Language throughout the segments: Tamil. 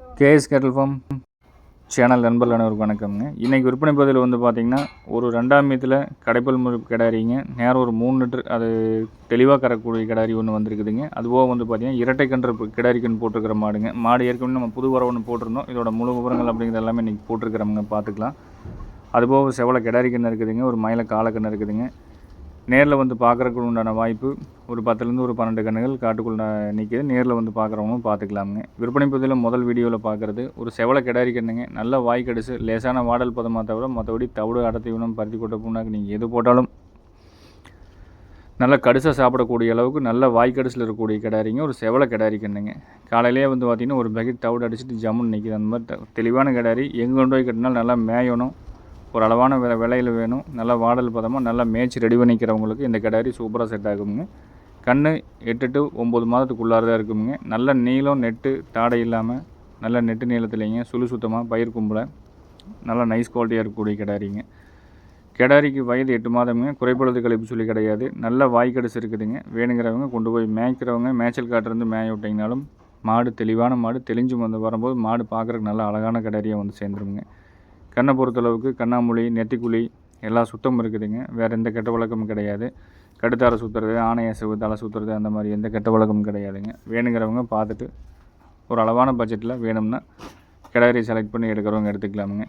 கேஎஸ் கேட்டல் ஃபார்ம் சேனல் நண்பர்கள் அனைவருக்கும் வணக்கம்ங்க. இன்றைக்கி விற்பனை பகுதியில் வந்து பார்த்திங்கன்னா ஒரு ரெண்டாம் மீத்தில் கடைப்பல் முறை கிடாரிங்க. நேரம் ஒரு மூணு லிட்டர் அது தெளிவாக கரக்கூடிய கிடாரி ஒன்று வந்திருக்குதுங்க. அதுபோக வந்து பார்த்திங்கன்னா இரட்டை கன்று கிடாரிக்குன்னு போட்டிருக்கிற மாடுங்க. மாடு ஏற்கனவே நம்ம புது வர ஒன்று போட்டிருந்தோம். இதோட முழு விவரங்கள் அப்படிங்கிறது எல்லாமே இன்றைக்கி போட்டிருக்கிறவங்க பார்த்துக்கலாம். அதுபோக செவலை கிடாரி கன்று இருக்குதுங்க. ஒரு மயில காலக்கன்று இருக்குதுங்க. நேரில் வந்து பார்க்குறக்கு உண்டான வாய்ப்பு ஒரு பத்துலேருந்து ஒரு பன்னெண்டு கன்றுகள் காட்டுக்குள்ள நிற்கிது நேரில் வந்து பார்க்குறவங்களும் பார்த்துக்கலாமுங்க விற்பனை பகுதியில் முதல் வீடியோவில் பார்க்குறது ஒரு செவலை கிடாரி கண்ணுங்க நல்ல வாய் கடிச்சு லேசான வாடல் பதமாக தவிர மற்றபடி தவிடு அடத்தி உணம் பருத்தி கொட்டை புண்ணாக்கு நீங்கள் எது போட்டாலும் நல்லா கடுசாக சாப்பிடக்கூடிய அளவுக்கு நல்ல வாய் கடிசில் இருக்கக்கூடிய கிடாரிங்க ஒரு செவலை கிடாரி கண்ணுங்க. காலையிலேயே வந்து பார்த்திங்கன்னா ஒரு பக்கெட் தவிடு அடிச்சுட்டு ஜம்முன்னு நிற்கிது அந்த மாதிரி தெளிவான கிடாரி எங்கே கொண்டு போய் கட்டினாலும் நல்லா மேயணும். ஒரு அளவான விலை விலையில் வேணும். நல்லா வாடல் பதமாக நல்லா மேய்ச்சி ரெடி பண்ணிக்கிறவங்களுக்கு இந்த கிடாரி சூப்பராக செட் ஆகுங்க கண்ணு எட்டு டு ஒம்பது மாதத்துக்குள்ளார தான் இருக்குங்க நல்ல நீளம் நெட்டு தாடை இல்லாமல் நல்ல நெட்டு நீளத்துலேங்க சுழு சுத்தமாக பயிர் கும்பலை நல்லா நைஸ் குவாலிட்டியாக இருக்கக்கூடிய கிடாரிங்க. கிடாரிக்கு வயது எட்டு மாதமுங்க. குறைபடுறது கழிப்பு சொல்லி கிடையாது. நல்ல வாய்க்கடிசு இருக்குதுங்க. வேணுங்கிறவங்க கொண்டு போய் மேய்க்கிறவங்க மேய்ச்சல் காட்டிருந்து மேய விட்டிங்கனாலும் மாடு தெளிவான மாடு தெளிஞ்சு வந்து வரும்போது மாடு பார்க்குறதுக்கு நல்ல அழகான கிடாரியாக வந்து சேர்ந்துருங்க கண்ணை பொறுத்தளவுக்கு கண்ணாமூலி நெத்திக்குழி எல்லா சுத்தமும் இருக்குதுங்க. வேறு எந்த கெட்ட வழக்கமும் கிடையாது. கடுத்தார சுற்றுறது ஆணையை அசைவு தலை சுற்றுறது அந்த மாதிரி எந்த கெட்ட வழக்கமும் கிடையாதுங்க. வேணுங்கிறவங்க பார்த்துட்டு ஒரு அளவான பட்ஜெட்டில் வேணும்னா கிடாரி செலக்ட் பண்ணி எடுக்கிறவங்க எடுத்துக்கலாமுங்க.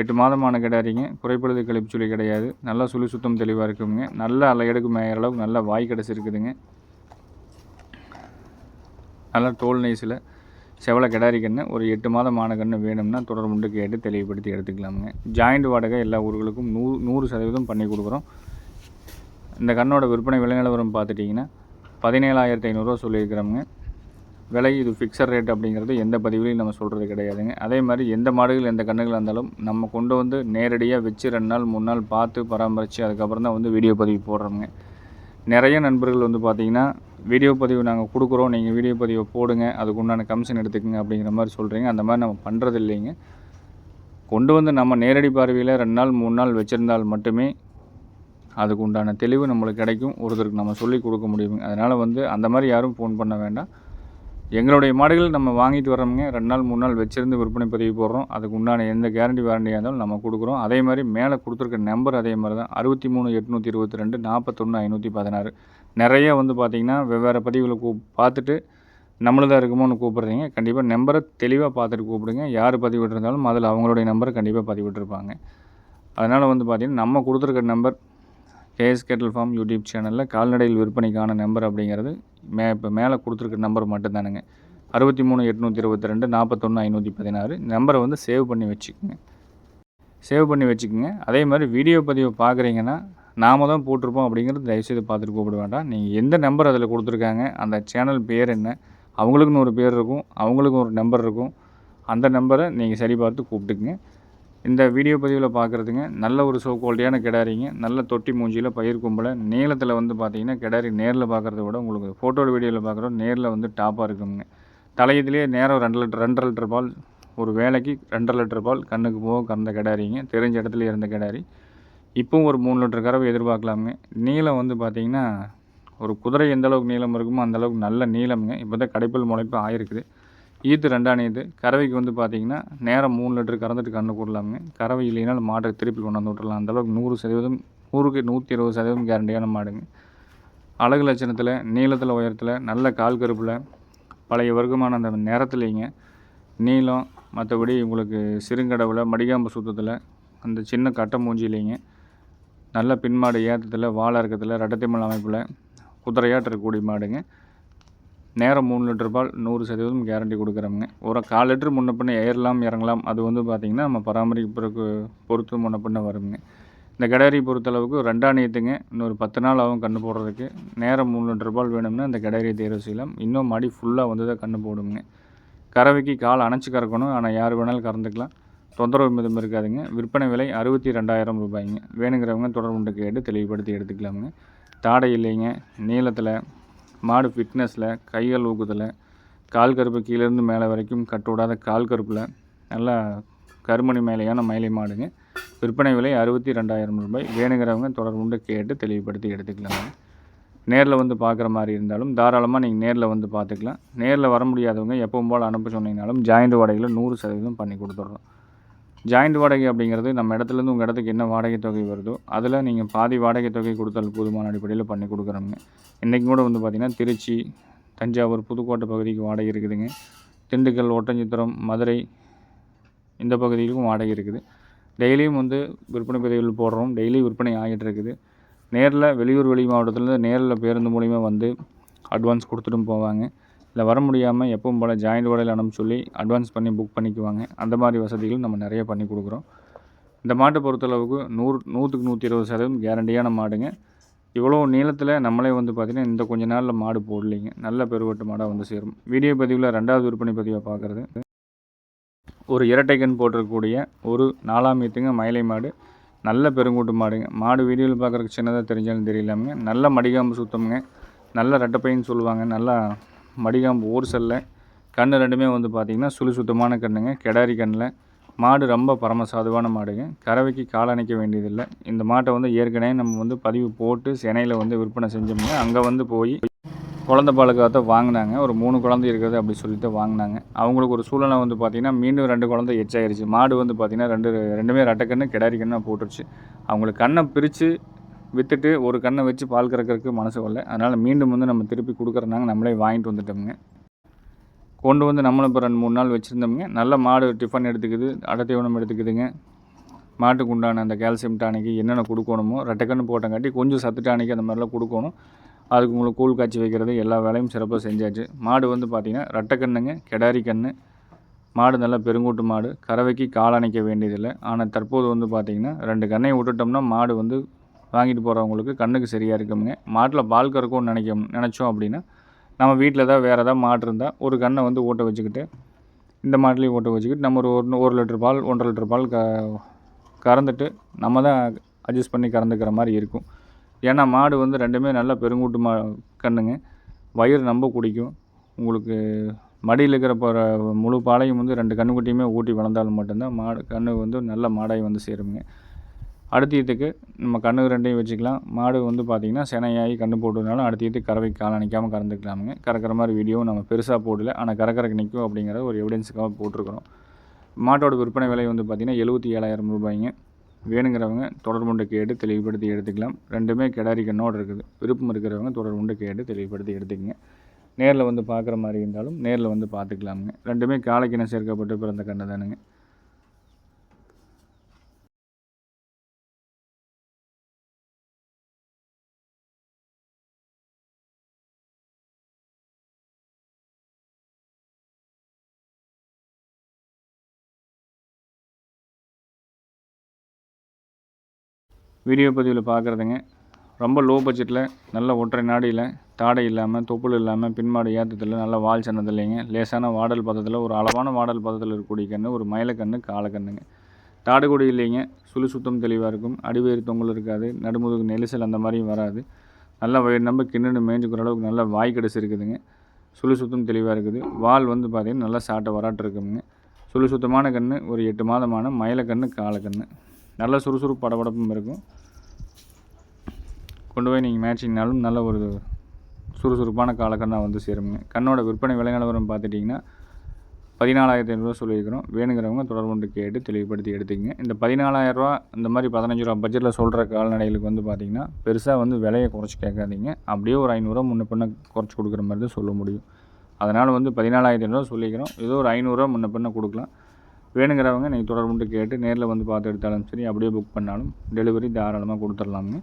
எட்டு மாதமான கிடாரிங்க. குறைப்பொழுது கழிப்பு சொல்லி கிடையாது. நல்லா சுழி சுத்தம் தெளிவாக இருக்குங்க. நல்லா அலை எடுக்கு மேயிற அளவுக்கு நல்ல வாய் கிடச்சிருக்குதுங்க. நல்லா தோல் நைஸில் செவலை கிடாரி கன்று ஒரு எட்டு மாதம் ஆன கன்று வேணும்னா தொடர்புண்டு கேட்டு தெளிவுபடுத்தி எடுத்துக்கலாமுங்க. ஜாயிண்ட் வாடகை எல்லா ஊர்களுக்கும் நூறு நூறு சதவீதம் பண்ணி கொடுக்குறோம். இந்த கண்ணோட விற்பனை விலை நிலவரம் பார்த்துட்டிங்கன்னா பதினேழாயிரத்தி ஐநூறுரூவா சொல்லியிருக்கிறோமுங்க. விலை இது ஃபிக்ஸட் ரேட் அப்படிங்கிறது எந்த பதிவுலையும் நம்ம சொல்கிறது கிடையாதுங்க. அதே மாதிரி எந்த மாடுகள் எந்த கண்ணுகள் இருந்தாலும் நம்ம கொண்டு வந்து நேரடியாக வச்சு ரெண்டு நாள் மூணு நாள் பார்த்து பராமரித்து அதுக்கப்புறம் தான் வந்து வீடியோ பதிவு போடுறோமுங்க. நிறைய நண்பர்கள் வந்து பார்த்தீங்கன்னா வீடியோ பதிவு நாங்கள் கொடுக்குறோம். நீங்கள் வீடியோ பதிவை போடுங்க. அதுக்கு உண்டான கமிஷன் எடுத்துக்கங்க. அப்படிங்கிற மாதிரி சொல்கிறீங்க அந்த மாதிரி நம்ம பண்ணுறது இல்லைங்க. கொண்டு வந்து நம்ம நேரடி பார்வையில் ரெண்டு நாள் மூணு நாள் வச்சுருந்தால் மட்டுமே அதுக்கு உண்டான தெளிவு நம்மளுக்கு கிடைக்கும். ஒருத்தருக்கு நம்ம சொல்லி கொடுக்க முடியுங்க. அதனால் வந்து அந்த மாதிரி யாரும் ஃபோன் பண்ண வேண்டாம். எங்களுடைய மாடுகள் நம்ம வாங்கிட்டு வரோமுங்க ரெண்டு நாள் மூணு நாள் வச்சுருந்து விற்பனை பதிவு போடுறோம். அதுக்கு உண்டான எந்த கேரண்டி வாரண்டியாக இருந்தாலும் நம்ம கொடுக்குறோம். அதே மாதிரி மேலே கொடுத்துருக்க நம்பர் அதே மாதிரி தான். அறுபத்தி மூணு எட்நூற்றி இருபத்தி ரெண்டு நாற்பத்தொன்று ஐநூற்றி பதினாறு. நிறைய வந்து பார்த்திங்கன்னா வெவ்வேறு பதிவுகளை கூ பார்த்துட்டு நம்மளதாக இருக்குமோன்னு கூப்பிட்றீங்க. கண்டிப்பாக நம்பரை தெளிவாக பார்த்துட்டு கூப்பிடுங்க. யார் பதிவிட்டிருந்தாலும் அதில் அவங்களுடைய நம்பரை கண்டிப்பாக பதிவிட்டிருப்பாங்க. அதனால் வந்து பார்த்திங்கன்னா நம்ம கொடுத்துருக்க number KS cattle farm YouTube சேனலில் கால்நடையில் விற்பனைக்கான நம்பர் அப்படிங்கிறது மே இப்போ மேலே கொடுத்துருக்க நம்பர் மட்டும்தானுங்க. அறுபத்தி மூணு எட்நூற்றி இருபத்தி ரெண்டு நாற்பத்தொன்று ஐநூற்றி பதினாறு நம்பரை வந்து சேவ் பண்ணி வச்சுக்கோங்க. சேவ் பண்ணி வச்சுக்கோங்க. அதே மாதிரி வீடியோ பதிவு பார்க்குறீங்கன்னா நாம தான் போட்டிருப்போம் அப்படிங்கிறது தயவுசெய்து பார்த்துட்டு கூப்பிட வேண்டாம். நீங்கள் எந்த நம்பர் அதில் கொடுத்துருக்காங்க அந்த சேனல் பேர் என்ன அவங்களுக்குன்னு ஒரு பேர் இருக்கும் அவங்களுக்கும் ஒரு நம்பர் இருக்கும். அந்த நம்பரை நீங்கள் சரி பார்த்து கூப்பிட்டுக்குங்க. இந்த வீடியோ பதிவில் பார்க்குறதுங்க நல்ல ஒரு சோ குவாலிட்டியான கிடாரிங்க நல்ல தொட்டி மூஞ்சியில் பயிர் கும்பலை நீளத்தில் வந்து பார்த்தீங்கன்னா கிடாரி நேரில் பார்க்குறத விட உங்களுக்கு ஃபோட்டோ வீடியோவில் பார்க்குறோம் நேரில் வந்து டாப்பாக இருக்குங்க. தலையத்துலேயே நேரம் ரெண்டு லிட்டர் ரெண்டரை லிட்டர் பால் ஒரு வேலைக்கு ரெண்டரை லிட்டர் பால் கண்ணுக்கு போக கறந்த கிடாரிங்க தெரிஞ்ச இடத்துல இருந்த கிடாரி. இப்போவும் ஒரு மூணு லிட்டர் கறவை எதிர்பார்க்கலாமுங்க. நீளம் வந்து பார்த்திங்கன்னா ஒரு குதிரை எந்த அளவுக்கு நீளம் இருக்குமோ அந்த அளவுக்கு நல்ல நீளம்ங்க. இப்போ தான் கடைப்பல் முளைப்பு ஆயிருக்குது. ஈத்து ரெண்டாணியது கறவைக்கு வந்து பார்த்தீங்கன்னா நேரம் மூணு லிட்டர் கறந்துட்டு கண்ணு கூடலாமுங்க. கறவை இல்லைனாலும் மாட்டை திருப்பி கொண்டு வந்து அந்தளவுக்கு நூறு சதவீதம் நூறுக்கு நூற்றி இருபது சதவீதம் கேரண்டியான மாடுங்க. அழகு லட்சணத்தில் நீளத்தில் உயரத்தில் நல்ல கால் கருப்பில் பழைய வர்க்கமான அந்த நேரத்துலேங்க நீளம் மற்றபடி உங்களுக்கு சிறுங்கடவில் மடிகாம்பு சுத்தத்தில் அந்த சின்ன கட்டை மூஞ்சிலேங்க நல்ல பின்மாடு ஏற்றத்தில் வாழை இறக்கத்தில் ரெட்டத்திமல் அமைப்பில் குதிரையாட்டு இருக்கக்கூடிய மாடுங்க. நேரம் மூணு லிட்டர் பால் நூறு சதவீதம் கேரண்டி கொடுக்குறோமுங்க ஒரு கால் லிட்டர் முன்ன பின்ன ஏறலாம் இறங்கலாம் அது வந்து பார்த்திங்கன்னா நம்ம பராமரிப்புக்கு பொறுத்து முன்ன பின்ன வருங்க. இந்த கிடாரி பொறுத்தளவுக்கு ரெண்டாணியத்துங்க இன்னொரு பத்து நாள் ஆகும் கன்று போடுறதுக்கு. நேரம் மூணு லிட்டர் பால் வேணும்னா இந்த கிடாரியை தேர்வு செய்யலாம். இன்னும் மடி ஃபுல்லாக வந்து தான் கன்று போடுங்க. கறவைக்கு கால் அணைச்சி கறக்கணும் ஆனால் யார் வேணாலும் கறந்துக்கலாம். தொந்தரவு மிதம் இருக்காதுங்க. விற்பனை விலை அறுபத்தி ரெண்டாயிரம் ரூபாய்ங்க. வேணுங்கிறவங்க தொடர்புண்டு கேட்டு தெளிவுபடுத்தி எடுத்துக்கலாமுங்க. தாடை இல்லைங்க நீளத்தில் மாடு ஃபிட்னஸில் கைகள் ஊக்கத்தில் கால் கருப்பு கீழேருந்து மேலே வரைக்கும் கட்டுவிடாத கால் கருப்பில் நல்லா கருமணி மேலையான மயிலை மாடுங்க. விற்பனை விலை அறுபத்தி ரெண்டாயிரம் ரூபாய். வேணுங்கிறவங்க தொடர்புண்டு கேட்டு தெளிவுபடுத்தி எடுத்துக்கலாங்க. நேரில் வந்து பார்க்குற மாதிரி இருந்தாலும் தாராளமாக நீங்கள் நேரில் வந்து பார்த்துக்கலாம். நேரில் வர முடியாதவங்க எப்பவும் போல் அனுப்ப சொன்னீங்கனாலும் ஜாயிண்ட் வாடகையில் நூறு சதவீதம் பண்ணி கொடுத்துட்றோம் ஜாயிண்ட் வாடகை அப்படிங்கிறது நம்ம இடத்துலேருந்து உங்கள் இடத்துக்கு என்ன வாடகை தொகை வருதோ அதில் நீங்கள் பாதி வாடகை தொகை கொடுத்தால் போதுமான அடிப்படையில் பண்ணி கொடுக்குறோங்க இன்றைக்கும் கூட வந்து பார்த்திங்கன்னா திருச்சி தஞ்சாவூர் புதுக்கோட்டை பகுதிக்கு வாடகை இருக்குதுங்க. திண்டுக்கல் ஒட்டஞ்சித்திரம் மதுரை இந்த பகுதிகளுக்கும் வாடகை இருக்குது. டெய்லியும் வந்து விற்பனை பதிவுகள் போடுறோம். டெய்லி விற்பனை ஆகிட்டு இருக்குது. நேரில் வெளியூர் வெளி மாவட்டத்துலேருந்து நேரில் பேருந்து மூலிமா வந்து அட்வான்ஸ் கொடுத்துட்டும் போவாங்க. இல்லை வர முடியாமல் எப்பவும் போல் ஜாயிண்ட் ஓடையில் அனுப்ப சொல்லி அட்வான்ஸ் பண்ணி புக் பண்ணிக்குவாங்க. அந்த மாதிரி வசதிகள் நம்ம நிறைய பண்ணி கொடுக்குறோம். இந்த மாட்டை பொறுத்தளவுக்கு நூறு நூற்றுக்கு நூற்றி இருபது சதவீதம் கேரண்டியான மாடுங்க இவ்வளோ நீளத்தில் நம்மளே வந்து பார்த்திங்கன்னா இந்த கொஞ்ச நாளில் மாடு போடலைங்க. நல்ல பெருவட்டு மாடாக வந்து சேரும். வீடியோ பதிவில் ரெண்டாவது விற்பனை பதிவை பார்க்குறது. ஒரு இரட்டை கண் போட்டிருக்கக்கூடிய ஒரு நாலாம் ஈத்துங்க மயிலை மாடு. நல்ல பெருங்கூட்டு மாடுங்க. மாடு வீடியோவில் பார்க்குறதுக்கு சின்னதாக தெரிஞ்சாலும் தெரியலாமுங்க. நல்ல மடிகாம்பு சுத்தமுங்க. நல்ல ரெட்டப்பைன்னு சொல்லுவாங்க. நல்லா மடிகாம்பு ஊர் செல்ல. கண் ரெண்டுமே வந்து பார்த்திங்கன்னா சுழி சுத்தமான கண்ணுங்க. கெடாரி கண்ணில். மாடு ரொம்ப பரம சாதுவான மாடுங்க. கறவைக்கு கால் அணைக்க வேண்டியதில்லை. இந்த மாட்டை வந்து ஏற்கனவே நம்ம வந்து பதிவு போட்டு சென்னையில் வந்து விற்பனை செஞ்சோம்னா அங்கே வந்து போய் குழந்த பாலுக்காக வாங்கினாங்க. ஒரு மூணு குழந்தை இருக்குது அப்படி சொல்லிட்டு வாங்கினாங்க. அவங்களுக்கு ஒரு சூழ்நிலை வந்து பார்த்திங்கன்னா மீண்டும் ரெண்டு குழந்தை எச்சாயிருச்சு. மாடு வந்து பார்த்திங்கன்னா ரெண்டு ரெண்டுமே ரெட்டைக்கண்ணு கிடாரி கண்ணாக போட்டுருச்சு. அவங்களுக்கு கண்ணை பிரித்து விற்றுட்டு ஒரு கண்ணை வச்சு பால் கறக்கிறதுக்கு மனசு வரல. அதனால் மீண்டும் வந்து நம்ம திருப்பி கொடுக்குறனாங்க நம்மளே வாங்கிட்டு வந்துட்டோம்ங்க. கொண்டு வந்து நம்மளும் இப்போ ரெண்டு மூணு நாள் வச்சுருந்தோம்ங்க. நல்ல மாடு டிஃபன் எடுத்துக்குது அடத்தீவனம் எடுத்துக்குதுங்க. மாட்டுக்கு உண்டான அந்த கால்சியம் டானிக்கு என்னென்ன கொடுக்கணுமோ ரெட்டைக்கன்று போட்டங்காட்டி கொஞ்சம் சத்து டானிக்கு அந்த மாதிரிலாம் கொடுக்கணும். அதுக்கு உங்களுக்கு கூழ் காய்ச்சி வைக்கிறது எல்லா வேலையும் சிறப்பாக செஞ்சாச்சு. மாடு வந்து பார்த்திங்கன்னா ரெட்டைக்கண்ணுங்க கெடாரி கன்று மாடு நல்லா பெருங்கூட்டு மாடு. கறவைக்கு கால் அணைக்க வேண்டியதில்லை. ஆனால் தற்போது வந்து பார்த்திங்கன்னா ரெண்டு கண்ணையை விட்டுட்டோம்னா மாடு வந்து வாங்கிட்டு போகிறவங்களுக்கு கண்ணுக்கு சரியாக இருக்குங்க மாட்டில் பால் கறக்கும்னு நினைக்கும் நினச்சோம் அப்படின்னா நம்ம வீட்டில் தான் வேறு ஏதாவது மாட்டு இருந்தால் ஒரு கண்ணை வந்து ஊட்ட வச்சுக்கிட்டு இந்த மாட்டிலையும் ஊட்ட வச்சுக்கிட்டு நம்ம ஒரு ஒரு ஒரு லிட்டர் பால் ஒன்றரை லிட்டர் பால் க கறந்துட்டு நம்ம தான் அட்ஜஸ்ட் பண்ணி கறந்துக்கிற மாதிரி இருக்கும். ஏன்னா மாடு வந்து ரெண்டுமே நல்லா பெருங்கூட்டு மா கண்ணுங்க. வயிறு ரொம்ப குடிக்கும். உங்களுக்கு மடியில் இருக்கிற போகிற முழு பாலையும் வந்து ரெண்டு கண்ணுக்குட்டியுமே ஊட்டி வளர்ந்தாலும் மட்டும்தான் மாடு கன்று வந்து நல்ல மாடாய் வந்து சேருங்க அடுத்ததுக்கு நம்ம கண்ணு ரெண்டையும் வச்சுக்கலாம். மாடு வந்து பார்த்திங்கன்னா செனையாகி கண்ணு போட்டதுனால அடுத்ததுக்கு கறவை கால் கறந்துக்கலாமுங்க. கறக்கிற மாதிரி வீடியோவும் நம்ம பெருசாக போடல. ஆனால் கறக்கறக்கு நிற்கும் அப்படிங்கிற ஒரு எவிடன்ஸுக்காக போட்டிருக்கிறோம். மாட்டோட விற்பனை விலை வந்து பார்த்திங்கன்னா எழுபத்தி ஏழாயிரம் ரூபாய்ங்க. வேணுங்கிறவங்க தொடர்புண்டு கேட்டு தெளிவுபடுத்தி எடுத்துக்கலாம். ரெண்டுமே கிடாரி கண்ணோடு இருக்குது. விருப்பம் இருக்கிறவங்க தொடர்புண்டு கேட்டு தெளிவுபடுத்தி எடுத்துக்கங்க. நேரில் வந்து பார்க்குற மாதிரி இருந்தாலும் நேரில் வந்து பார்த்துக்கலாமுங்க ரெண்டுமே காலைக்கிணம் சேர்க்கப்பட்டு பிறந்த கண்ணு தானுங்க. வீடியோ பதிவில் பார்க்குறதுங்க ரொம்ப லோ பட்ஜெட்டில் நல்ல ஒற்றை நாடியில் தாடை இல்லாமல் தொப்புள் இல்லாமல் பின்மாடு ஏற்றத்தில் நல்ல வால் சின்னதில்லைங்க. லேசான வாடல் பதத்தில் ஒரு அளவான வாடல் பதத்தில் இருக்கக்கூடிய கன்று ஒரு மயிலக்கன்று காலக்கண்ணுங்க தாடு கூட இல்லைங்க. சுழி சுத்தம் தெளிவாக இருக்கும். அடிவேறு தொங்கல் இருக்காது. நடுமுதுகு நெரிசல் அந்த மாதிரியும் வராது. நல்ல வயிறு நம்ப கிண்ணு மேய்ஞ்சுக்கிற அளவுக்கு நல்ல வாய் கடைசி இருக்குதுங்க. சுழி சுத்தம் தெளிவாக இருக்குது. வால் வந்து பார்த்திங்கன்னா நல்லா சாட்டை வராட்டு இருக்குங்க. சுழி சுத்தமான கன்று ஒரு எட்டு மாதமான மயிலக்கன்று காலக்கன்று நல்ல சுறுசுறுப்பு படபடப்பும் இருக்கும். கொண்டு போய் நீங்கள் மேட்சிங்னாலும் நல்ல ஒரு சுறுசுறுப்பான காலக்கண்ணாக வந்து சேருங்க கண்ணோட விற்பனை விலை நிலவரம் பார்த்துட்டிங்கன்னா பதினாலாயிரத்தி ஐநூறுரூவா சொல்லியிருக்கிறோம். வேணுங்கிறவங்க தொடர்பு கொண்டு கேட்டு தெளிவுபடுத்தி எடுத்துக்கங்க. இந்த பதினாலாயிரரூவா இந்த மாதிரி பதினஞ்சு ரூபா பட்ஜெட்டில் சொல்கிற கால்நடைகளுக்கு வந்து பார்த்திங்கன்னா பெருசாக வந்து விலையை குறைச்சி கேட்காதீங்க. அப்படியே ஒரு ஐநூறுரூவா முன்ன பின்ன குறைச்சி கொடுக்குற மாதிரி தான் சொல்ல முடியும். அதனால் வந்து பதினாலாயிரத்தி ஐநூறுரூவா சொல்லிக்கிறோம். ஏதோ ஒரு ஐநூறுரூவா முன்ன பின்ன கொடுக்கலாம். வேணுங்கிறவங்க நீங்கள் தொடர்புண்டு கேட்டு நேரில் வந்து பார்த்து எடுத்தாலும் சரி அப்படியே புக் பண்ணாலும் டெலிவரி தாராளமாக கொடுத்துர்லாமுங்க